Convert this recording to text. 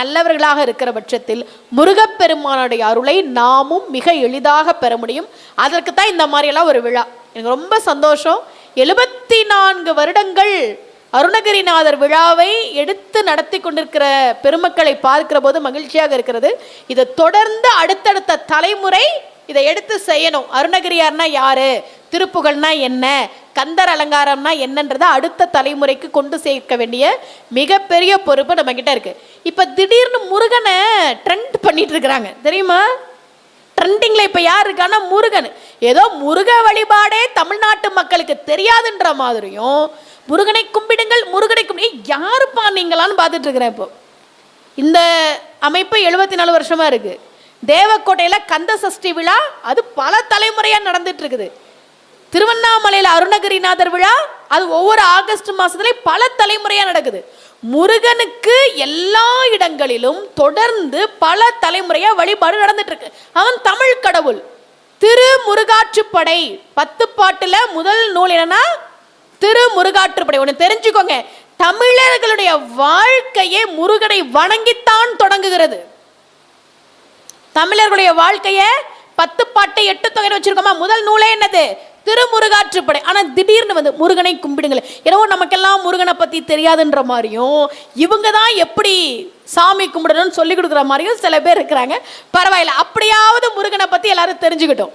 நல்லவர்களாக இருக்கிற பட்சத்தில் முருகப்பெருமானுடைய அருளை நாமும் மிக எளிதாக பெற முடியும். அதற்கு தான் இந்த மாதிரியெல்லாம் ஒரு விழா. எனக்கு ரொம்ப சந்தோஷம். எழுபத்தி நான்கு வருடங்கள் அருணகிரிநாதர் விழாவை எடுத்து நடத்தி கொண்டிருக்கிற பெருமக்களை பார்க்கிற போது மகிழ்ச்சியாக இருக்கிறது. இதை தொடர்ந்து அடுத்தடுத்த தலைமுறை இதை எடுத்து செய்யணும். அருணகிரியார்னா யாரு? திருப்புகழ்னா என்ன? கந்தர் அலங்காரம்னா என்னன்றதை அடுத்த தலைமுறைக்கு கொண்டு சேர்க்க வேண்டிய மிகப்பெரிய பொறுப்பு நம்ம கிட்ட இருக்கு. இப்போ திடீர்னு முருகனை ட்ரெண்ட் பண்ணிட்டு இருக்கிறாங்க. தெரியுமா? ட்ரெண்டிங்கில் இப்போ யார் இருக்கான்னா முருகன். ஏதோ முருக வழிபாடே தமிழ்நாட்டு மக்களுக்கு தெரியாதுன்ற மாதிரியும் முருகனை கும்பிடுங்கள் முருகனை கும்பி யாருப்பா நீங்களான்னு பார்த்துட்டு இருக்கிறேன் இப்போ. இந்த அமைப்பு எழுபத்தி நாலு வருஷமா இருக்கு. தேவக்கோட்டையில் கந்த சஷ்டி விழா அது பல தலைமுறையாக நடந்துட்டு இருக்குது. திருவண்ணாமலையில் அருணகிரிநாதர் விழா அது ஒவ்வொரு ஆகஸ்ட் மாதத்துலேயும் பல தலைமுறையாக நடக்குது. முருகனுக்கு எல்லா இடங்களிலும் தொடர்ந்து பல தலைமுறையா வழிபாடு நடந்துட்டு இருக்கு அவன் தமிழ் கடவுள். திரு முருகாற்றுப்படை பத்து பாட்டில் முதல் நூல் என்னன்னா திரு முருகாற்றுப்படை ஒன்று தெரிஞ்சுக்கோங்க. தமிழர்களுடைய வாழ்க்கையே முருகனை வணங்கித்தான் தொடங்குகிறது. தமிழர்களுடைய வாழ்க்கையை பத்து பாட்டை எட்டு தொகைன்னு வச்சிருக்கோமா? முதல் நூலே என்னது? திருமுருகாற்றுப்படை. ஆனால் திடீர்னு வந்து முருகனை கும்பிடுங்களேன் என்னவோ நமக்கெல்லாம் முருகனை பற்றி தெரியாதுன்ற மாதிரியும் இவங்க தான் எப்படி சாமி கும்பிடணும்னு சொல்லி கொடுக்குற மாதிரியும் சில பேர் இருக்கிறாங்க. பரவாயில்ல அப்படியாவது முருகனை பற்றி எல்லாரும் தெரிஞ்சுக்கிட்டோம்.